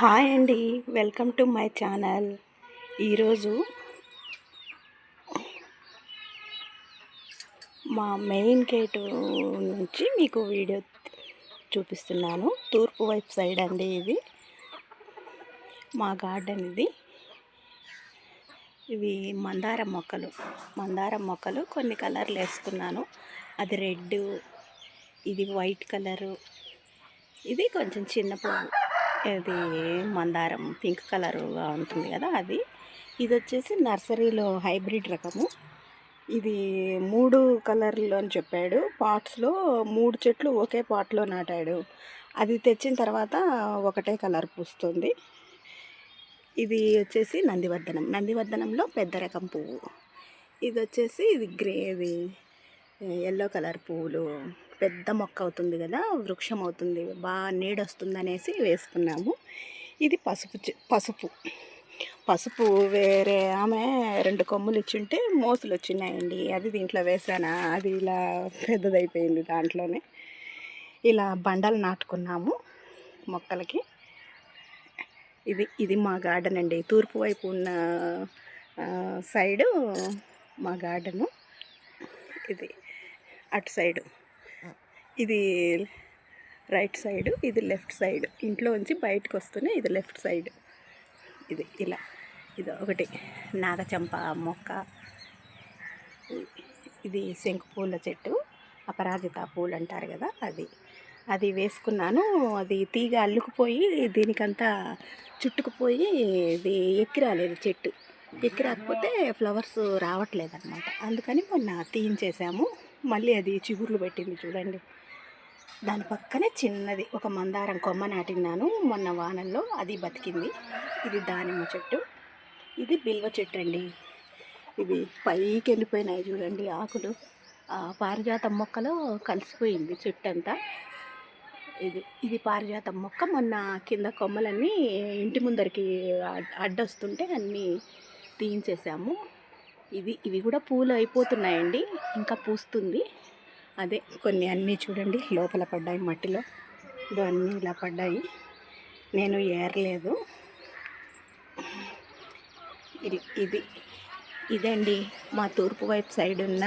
Hi అండి. Welcome to my channel. ఈరోజు మా మెయిన్ గేటు నుంచి మీకు వీడియో చూపిస్తున్నాను. తూర్పు వైపు సైడ్ అండి ఇది. మా గార్డెన్ ఇది. ఇవి మందారం మొక్కలు. మందారం మొక్కలు కొన్ని కలర్లు వేసుకున్నాను. అది రెడ్ ఇది వైట్ కలరు. ఇది కొంచెం చిన్న పువ్వు. ఇది మందారం పింక్ కలర్గా ఉంటుంది కదా అది. ఇది వచ్చేసి నర్సరీలో హైబ్రిడ్ రకము. ఇది మూడు కలర్లో అని చెప్పాడు. పాట్స్లో మూడు చెట్లు ఒకే పాట్లో నాటాడు. అది తెచ్చిన తర్వాత ఒకటే కలర్ పూస్తుంది. ఇది వచ్చేసి నందివర్ధనం. నందివర్ధనంలో పెద్ద రకం పువ్వు. ఇది వచ్చేసి ఇది గ్రే ఇది ఎల్లో కలర్ పువ్వులు పెద్ద మొక్క అవుతుంది కదా వృక్షం అవుతుంది బాగా నీడ వస్తుంది అనేసి వేసుకున్నాము. ఇది పసుపు పసుపు. పసుపు వేరే ఆమె రెండు కొమ్ములు ఇచ్చుంటే మోసులు వచ్చినాయండి అది దీంట్లో వేసానా అది ఇలా పెద్దదైపోయింది దాంట్లోనే. ఇలా బండలు నాటుకున్నాము మొక్కలకి. ఇది ఇది మా గార్డెన్ అండి తూర్పు వైపు ఉన్న సైడు మా గార్డెను. ఇది అటు సైడు. ఇది రైట్ సైడ్ ఇది లెఫ్ట్ సైడ్. ఇంట్లో ఉంచి బయటకు వస్తూనే ఇది లెఫ్ట్ సైడ్. ఇది ఇలా ఇది ఒకటి. నాగచంప మొక్క. ఇది శంకు పూల చెట్టు అపరాజిత పూలు అంటారు కదా అది. అది వేసుకున్నాను అది తీగ అల్లుకుపోయి దీనికంతా చుట్టుకుపోయి ఇది ఎక్కి రాలేదు చెట్టు. ఎక్కి రాకపోతే ఫ్లవర్స్ రావట్లేదు అనమాట అందుకని మొన్న తీయించేసాము. మళ్ళీ అది చిగుర్లు పెట్టింది చూడండి. దాని పక్కనే చిన్నది ఒక మందారం కొమ్మ నాటిన్నాను మొన్న వానల్లో అది బతికింది. ఇది దానిమ్మ చెట్టు. ఇది బిల్వ చెట్టు అండి ఇవి పైకి వెళ్ళిపోయినాయి చూడండి ఆకులు. పారిజాతం మొక్కలో కలిసిపోయింది చెట్టు అంతా ఇది ఇది పారిజాతం మొక్క. మొన్న కింద కొమ్మలన్నీ ఇంటి ముందరికి అడ్డొస్తుంటే అన్నీ తీయించేసాము. ఇది ఇవి కూడా పూలు అయిపోతున్నాయండి. ఇంకా పూస్తుంది. అదే కొన్ని అన్నీ చూడండి లోపల పడ్డాయి మట్టిలో. ఇవన్నీ ఇలా పడ్డాయి. నేను ఏరలేదు. ఇది ఇది ఇదండి మా తూర్పు వైపు సైడ్ ఉన్న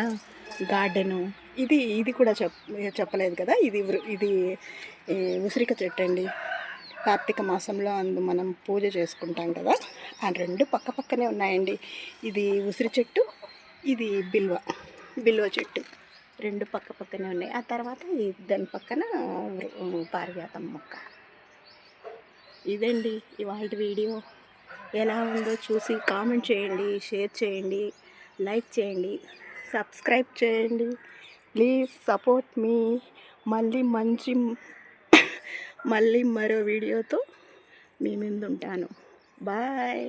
గార్డెను. ఇది ఇది కూడా చెప్ చెప్పలేదు కదా? ఇది ఇది ఉసిరిక చెట్టు అండి. కార్తీక మాసంలో అందు మనం పూజ చేసుకుంటాం కదా? ఆ రెండు పక్క పక్కనే ఉన్నాయండి. ఇది ఉసిరి చెట్టు ఇది బిల్వ బిల్వ చెట్టు. రెండు పక్క పక్కనే ఉన్నాయి. ఆ తర్వాత దాని పక్కన పారిజాతం మొక్క. ఇదండి ఇవాళ వీడియో. ఎలా ఉందో చూసి కామెంట్ చేయండి షేర్ చేయండి లైక్ చేయండి సబ్స్క్రైబ్ చేయండి. ప్లీజ్ సపోర్ట్ మీ. మళ్ళీ మంచి మళ్ళీ మరో వీడియోతో మీ ముందు ఉంటాను బాయ్.